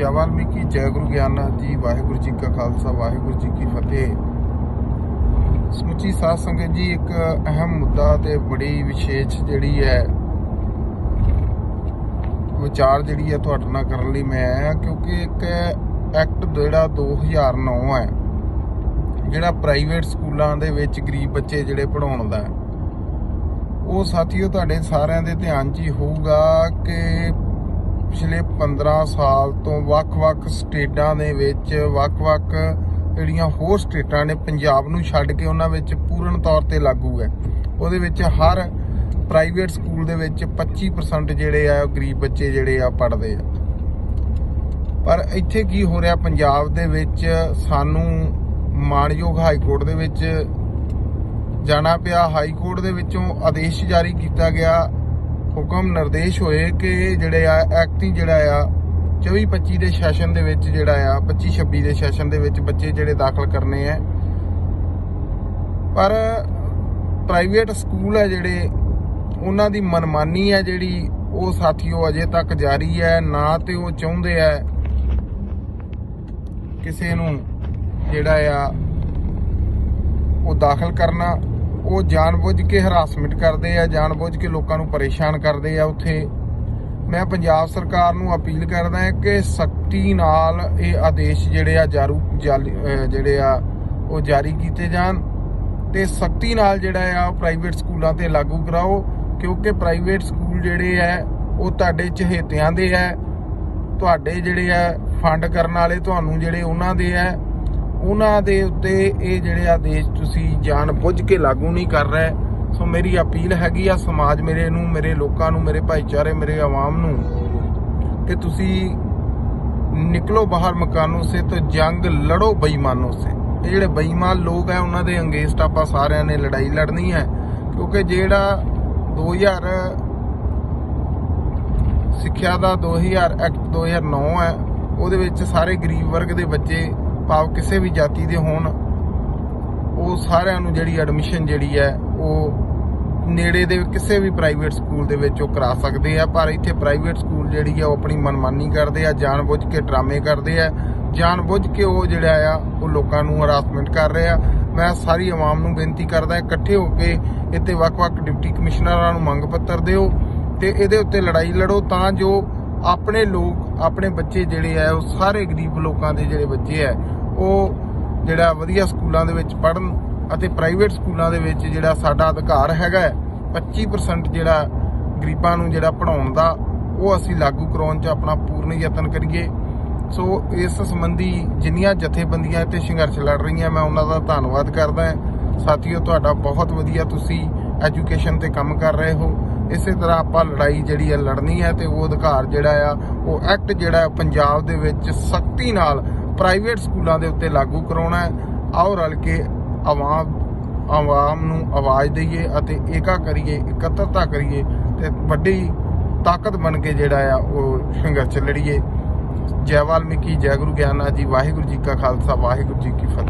ਜੈ ਵਾਲਮੀਕੀ, ਜੈ ਗੁਰੂ ਗਿਆਨਨਾਥ ਜੀ, ਵਾਹਿਗੁਰੂ ਜੀ ਕਾ ਖਾਲਸਾ, ਵਾਹਿਗੁਰੂ ਜੀ ਕੀ ਫਤਿਹ। ਸਮੁੱਚੀ ਸਾਧ ਸੰਗਤ ਜੀ, ਇੱਕ ਅਹਿਮ ਮੁੱਦਾ ਤੇ ਬੜੀ ਵਿਸ਼ੇਸ਼ ਜਿਹੜੀ ਹੈ, ਵਿਚਾਰ ਜਿਹੜੀ ਹੈ ਤੁਹਾਡੇ ਨਾਲ ਕਰਨ ਲਈ ਮੈਂ ਆਇਆ ਕਿਉਂਕਿ ਇੱਕ ਐਕਟ ਜਿਹੜਾ 2009 ਹੈ, ਜਿਹੜਾ ਪ੍ਰਾਈਵੇਟ ਸਕੂਲਾਂ ਦੇ ਵਿੱਚ ਗਰੀਬ ਬੱਚੇ ਜਿਹੜੇ ਪੜਾਉਣ ਦਾ ਹੈ, ਉਹ ਸਾਥੀਓ ਤੁਹਾਡੇ ਸਾਰਿਆਂ ਦੇ ਧਿਆਨ 'ਚ ਹੀ ਹੋਊਗਾ ਕਿ ਪਿਛਲੇ 15 ਸਾਲ ਤੋਂ ਵੱਖ-ਵੱਖ ਸਟੇਟਾਂ ਦੇ ਵਿੱਚ ਵੱਖ-ਵੱਖ ਜਿਹੜੀਆਂ ਹੋਰ ਸਟੇਟਾਂ ਨੇ, ਪੰਜਾਬ ਨੂੰ ਛੱਡ ਕੇ ਉਹਨਾਂ ਵਿੱਚ ਪੂਰਨ ਤੌਰ ਤੇ ਲਾਗੂ ਹੈ। ਉਹਦੇ ਵਿੱਚ ਹਰ ਪ੍ਰਾਈਵੇਟ ਸਕੂਲ ਦੇ ਵਿੱਚ 25% ਜਿਹੜੇ ਆ, ਉਹ ਗਰੀਬ ਬੱਚੇ ਜਿਹੜੇ ਆ, ਪੜ੍ਹਦੇ ਆ। ਪਰ ਇੱਥੇ ਕੀ ਹੋ ਰਿਹਾ, ਪੰਜਾਬ ਦੇ ਵਿੱਚ ਸਾਨੂੰ ਮਾਨਯੋਗ ਹਾਈ ਕੋਰਟ ਦੇ ਵਿੱਚ ਜਾਣਾ ਪਿਆ। ਹਾਈ ਕੋਰਟ ਦੇ ਵਿੱਚੋਂ ਆਦੇਸ਼ ਜਾਰੀ ਕੀਤਾ ਗਿਆ। ਹੁਕਮ ਨਿਰਦੇਸ਼ ਹੋਏ ਕਿ ਜਿਹੜੇ ਆ ਐਕਟ ਹੀ ਜਿਹੜਾ ਆ 24 25 ਦੇ ਸੈਸ਼ਨ ਦੇ ਵਿੱਚ ਜਿਹੜਾ ਆ 25 26 ਦੇ ਸੈਸ਼ਨ ਦੇ ਵਿੱਚ ਬੱਚੇ ਜਿਹੜੇ ਦਾਖਲ ਕਰਨੇ ਆ। ਪਰ ਪ੍ਰਾਈਵੇਟ ਸਕੂਲ ਹੈ ਜਿਹੜੇ, ਉਹਨਾਂ ਦੀ ਮਨਮਾਨੀ ਹੈ ਜਿਹੜੀ, ਉਹ ਸਾਥੀਓ ਅਜੇ ਤੱਕ ਜਾਰੀ ਹੈ ਨਾ ਤੇ ਉਹ ਚਾਹੁੰਦੇ ਆ ਕਿਸੇ ਨੂੰ ਜਿਹੜਾ ਆ, ਉਹ ਦਾਖਲ ਕਰਨਾ। ਉਹ ਜਾਣਬੁੱਝ ਕੇ ਹਰਾਸਮੈਂਟ ਕਰਦੇ ਆ, ਜਾਣਬੁੱਝ ਕੇ ਲੋਕਾਂ ਨੂੰ ਪਰੇਸ਼ਾਨ ਕਰਦੇ ਆ ਉੱਥੇ। ਮੈਂ ਪੰਜਾਬ ਸਰਕਾਰ ਨੂੰ ਅਪੀਲ ਕਰਦਾ ਹਾਂ ਕਿ ਸਖਤੀ ਨਾਲ ਇਹ ਆਦੇਸ਼ ਜਿਹੜੇ ਆ ਜਾਰੂ ਜਾਲੀ- ਜਿਹੜੇ ਆ, ਉਹ ਜਾਰੀ ਕੀਤੇ ਜਾਣ ਤੇ ਸਖਤੀ ਨਾਲ ਜਿਹੜਾ ਆ ਪ੍ਰਾਈਵੇਟ ਸਕੂਲਾਂ ਤੇ ਲਾਗੂ ਕਰਾਓ, ਕਿਉਂਕਿ ਪ੍ਰਾਈਵੇਟ ਸਕੂਲ ਜਿਹੜੇ ਆ, ਉਹ ਤੁਹਾਡੇ ਚਹੇਤਿਆਂ ਦੇ ਆ। ਤੁਹਾਡੇ ਜਿਹੜੇ ਆ, ਫੰਡ ਕਰਨ ਵਾਲੇ ਤੁਹਾਨੂੰ ਜਿਹੜੇ ਉਹਨਾਂ ਦੇ ਆ ਉਹਨਾਂ ਦੇ ਉੱਤੇ ਇਹ ਜਿਹੜੇ ਆਦੇਸ਼ ਤੁਸੀਂ ਜਾਣ ਬੁੱਝ ਕੇ ਲਾਗੂ ਨਹੀਂ ਕਰ ਰਹੇ। ਸੋ ਮੇਰੀ ਅਪੀਲ ਹੈਗੀ ਆ ਸਮਾਜ ਮੇਰੇ ਨੂੰ, ਮੇਰੇ ਲੋਕਾਂ ਨੂੰ, ਮੇਰੇ ਭਾਈਚਾਰੇ, ਮੇਰੇ ਆਵਾਮ ਨੂੰ ਕਿ ਤੁਸੀਂ ਨਿਕਲੋ ਬਾਹਰ ਮਕਾਨੋਂ ਸੇ ਤੇ ਜੰਗ ਲੜੋ ਬੇਈਮਾਨੋਂ ਸੇ। ਇਹ ਜਿਹੜੇ ਬੇਈਮਾਨ ਲੋਕ ਹੈ ਉਹਨਾਂ ਦੇ ਅੰਗੇਸਟ ਆਪਾਂ ਸਾਰਿਆਂ ਨੇ ਲੜਾਈ ਲੜਨੀ ਹੈ। ਕਿਉਂਕਿ ਜਿਹੜਾ 2000 ਸਿੱਖਿਆ ਦਾ 2000 ਐਕਟ 2009 ਹੈ, ਉਹਦੇ ਵਿੱਚ ਸਾਰੇ ਗਰੀਬ ਵਰਗ ਦੇ ਬੱਚੇ ਭਾਵ ਕਿਸੇ ਵੀ ਜਾਤੀ ਦੇ ਹੋਣ, ਉਹ ਸਾਰਿਆਂ ਨੂੰ ਜਿਹੜੀ ਐਡਮਿਸ਼ਨ ਜਿਹੜੀ ਹੈ, ਉਹ ਨੇੜੇ ਦੇ ਕਿਸੇ ਵੀ ਪ੍ਰਾਈਵੇਟ ਸਕੂਲ ਦੇ ਵਿੱਚ ਉਹ ਕਰਾ ਸਕਦੇ ਆ, ਪਰ ਇੱਥੇ ਪ੍ਰਾਈਵੇਟ ਸਕੂਲ ਜਿਹੜੀ ਆ ਉਹ ਆਪਣੀ ਮਨਮਾਨੀ ਕਰਦੇ ਆ, ਜਾਣਬੁੱਝ ਕੇ ਡਰਾਮੇ ਕਰਦੇ ਆ, ਜਾਣਬੁੱਝ ਕੇ ਉਹ ਜਿਹੜਾ ਆ, ਉਹ ਲੋਕਾਂ ਨੂੰ ਹਰਾਸਮੈਂਟ ਕਰ ਰਿਹਾ ਮੈਂ ਸਾਰੀ ਆਵਾਮ ਨੂੰ ਬੇਨਤੀ ਕਰਦਾ, ਇਕੱਠੇ ਹੋ ਕੇ ਇੱਥੇ ਵੱਖ-ਵੱਖ ਡਿਪਟੀ ਕਮਿਸ਼ਨਰਾਂ ਨੂੰ ਮੰਗ ਪੱਤਰ ਦਿਓ ਤੇ ਇਹਦੇ ਉੱਤੇ ਲੜਾਈ ਲੜੋ ਤਾਂ ਜੋ ਆਪਣੇ ਲੋਕ, ਆਪਣੇ ਬੱਚੇ ਜਿਹੜੇ ਆ, ਉਹ ਸਾਰੇ ਗਰੀਬ ਲੋਕਾਂ ਦੇ ਜਿਹੜੇ ਬੱਚੇ ਆ ਉਹ ਜਿਹੜਾ ਵਧੀਆ ਸਕੂਲਾਂ ਦੇ ਵਿੱਚ ਪੜਨ ਅਤੇ ਪ੍ਰਾਈਵੇਟ ਸਕੂਲਾਂ ਦੇ ਵਿੱਚ ਜਿਹੜਾ ਸਾਡਾ ਅਧਿਕਾਰ ਹੈਗਾ ਹੈ, 25% ਜਿਹੜਾ ਗਰੀਬਾਂ ਨੂੰ ਜਿਹੜਾ ਪੜਾਉਣ ਦਾ ਉਹ ਅਸੀਂ ਲਾਗੂ ਕਰਾਉਣ 'ਚ ਆਪਣਾ ਪੂਰਨ ਯਤਨ ਕਰੀਏ। ਸੋ ਇਸ ਸੰਬੰਧੀ ਜਿੰਨੀਆਂ ਜਥੇਬੰਦੀਆਂ ਤੇ ਸੰਘਰਸ਼ ਲੜ ਰਹੀਆਂ ਮੈਂ ਉਹਨਾਂ ਦਾ ਧੰਨਵਾਦ ਕਰਦਾ ਹਾਂ। ਸਾਥੀਓ ਤੁਹਾਡਾ ਬਹੁਤ ਵਧੀਆ ਤੁਸੀਂ ਐਜੂਕੇਸ਼ਨ ਤੇ ਕੰਮ ਕਰ ਰਹੇ ਹੋ। ਇਸੇ ਤਰ੍ਹਾਂ ਆਪਾਂ ਲੜਾਈ ਜਿਹੜੀ ਹੈ ਲੜਨੀ ਹੈ ਤੇ ਉਹ ਅਧਿਕਾਰ ਜਿਹੜਾ ਆ ਉਹ ਐਕਟ ਜਿਹੜਾ ਪੰਜਾਬ ਦੇ ਵਿੱਚ ਸਖਤੀ ਨਾਲ ਪ੍ਰਾਈਵੇਟ ਸਕੂਲਾਂ ਦੇ ਉੱਤੇ ਲਾਗੂ ਕਰਾਉਣਾ ਹੈ। ਆਓ ਰਲ ਕੇ ਆਵਾਮ ਆਵਾਮ ਨੂੰ ਆਵਾਜ਼ ਦਈਏ ਅਤੇ ਏਕਾ ਕਰੀਏ, ਇਕੱਤਰਤਾ ਕਰੀਏ ਤੇ ਵੱਡੀ ਤਾਕਤ ਬਣ ਕੇ ਜਿਹੜਾ ਆ ਉਹ ਸੰਘਰਸ਼ ਲੜੀਏ। ਜੈ ਵਾਲਮੀਕੀ, ਜੈ ਗੁਰੂ ਗਿਆਨਨਾਥ ਜੀ, ਵਾਹਿਗੁਰੂ ਜੀ ਕਾ ਖਾਲਸਾ, ਵਾਹਿਗੁਰੂ ਜੀ ਕੀ ਫਤਿਹ।